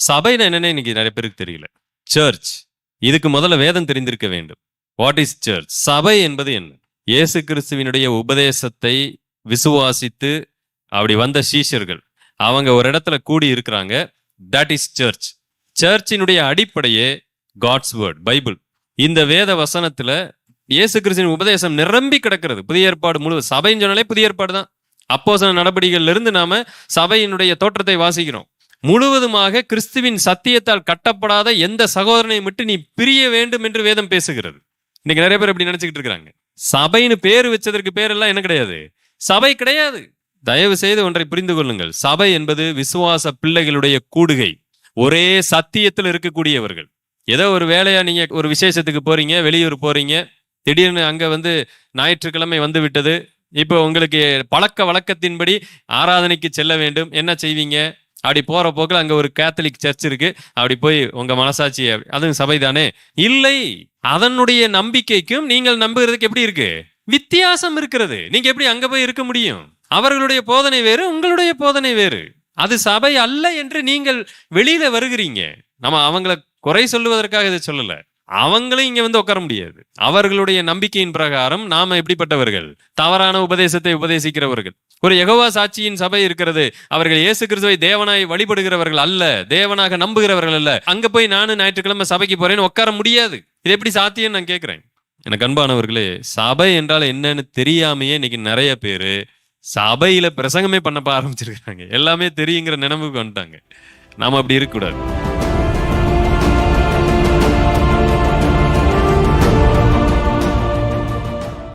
சபைனா என்னன்னு இன்னைக்கு நிறைய பேருக்கு தெரியல. சர்ச் இதுக்கு முதல்ல வேதம் தெரிந்திருக்க வேண்டும். வாட் இஸ் சர்ச் சபை என்பது என்ன? இயேசு கிறிஸ்துவினுடைய உபதேசத்தை விசுவாசித்து அப்படி வந்த சீஷர்கள். அவங்க ஒரு இடத்துல கூடி இருக்கிறாங்க. தட் இஸ் சர்ச் சர்ச்சினுடைய அடிப்படையே காட்ஸ் வேர்ட் பைபிள் இந்த வேத வசனத்துல இயேசு கிறிஸ்துவின் உபதேசம் நிரம்பி கிடக்கிறது. புதிய ஏற்பாடு முழு சபைன்னு சொன்னாலே புதிய ஏற்பாடு தான் அப்போசன நடவடிக்கைகள்ல இருந்து நாம சபையினுடைய தோற்றத்தை வாசிக்கிறோம். முழுவதுமாக கிறிஸ்துவின் சத்தியத்தால் கட்டப்படாத எந்த சகோதரனை மட்டும் நீ பிரிய வேண்டும் என்று வேதம் பேசுகிறது. இன்னைக்கு நிறைய பேர் அப்படி நினைச்சுக்கிட்டு இருக்கிறாங்க. சபைன்னு பேர் வச்சதற்கு பேர் எல்லாம் என்ன கிடையாது? சபை கிடையாது. தயவு செய்து ஒன்றை புரிந்து கொள்ளுங்கள். சபை என்பது விசுவாச பிள்ளைகளுடைய கூடுகை. ஒரே சத்தியத்தில் இருக்கக்கூடியவர்கள். ஏதோ ஒரு வேலையா நீங்க ஒரு விசேஷத்துக்கு போறீங்க வெளியூர் போறீங்க திடீர்னு அங்க வந்து ஞாயிற்றுக்கிழமை வந்து விட்டது. இப்போ உங்களுக்கு பழக்க வழக்கத்தின்படி ஆராதனைக்கு செல்ல வேண்டும். என்ன செய்வீங்க? அப்படி போற போக்கில் அங்க ஒரு கேத்தலிக் சர்ச் இருக்கு. அப்படி போய் உங்க மனசாட்சி அதுவும் சபை தானே? இல்லை அதனுடைய நம்பிக்கைக்கும் நீங்கள் நம்புகிறதுக்கு எப்படி இருக்கு? வித்தியாசம் இருக்கிறது. நீங்க எப்படி அங்க போய் இருக்க முடியும்? அவர்களுடைய போதனை வேறு உங்களுடைய போதனை வேறு. அது சபை அல்ல என்று நீங்கள் வெளியில வருகிறீங்க. நம்ம அவங்கள குறை சொல்லுவதற்காக இதை சொல்லலை. அவங்களும் இங்க வந்து உட்கார முடியாது. அவர்களுடைய நம்பிக்கையின் பிரகாரம் நாம எப்படிப்பட்டவர்கள்? தவறான உபதேசத்தை உபதேசிக்கிறவர்கள். ஒரு எகவா சாட்சியின் சபை இருக்கிறது. அவர்கள் இயேசு கிறிஸ்துவை தேவனாய் வழிபடுகிறவர்கள் அல்ல. தேவனாக நம்புகிறவர்கள் அல்ல. அங்க போய் நானும் ஞாயிற்றுக்கிழமை சபைக்கு போறேன்னு உட்கார முடியாது. இது எப்படி சாத்தியம் நான் கேட்கிறேன் எனக்கு அன்பானவர்களே சபை என்றால் என்னன்னு தெரியாமையே இன்னைக்கு நிறைய பேரு சபையில பிரசங்கமே பண்ண ஆரம்பிச்சிருக்காங்க. எல்லாமே தெரியுங்கிற நினைவுக்கு வந்துட்டாங்க. நாம அப்படி இருக்கக்கூடாது.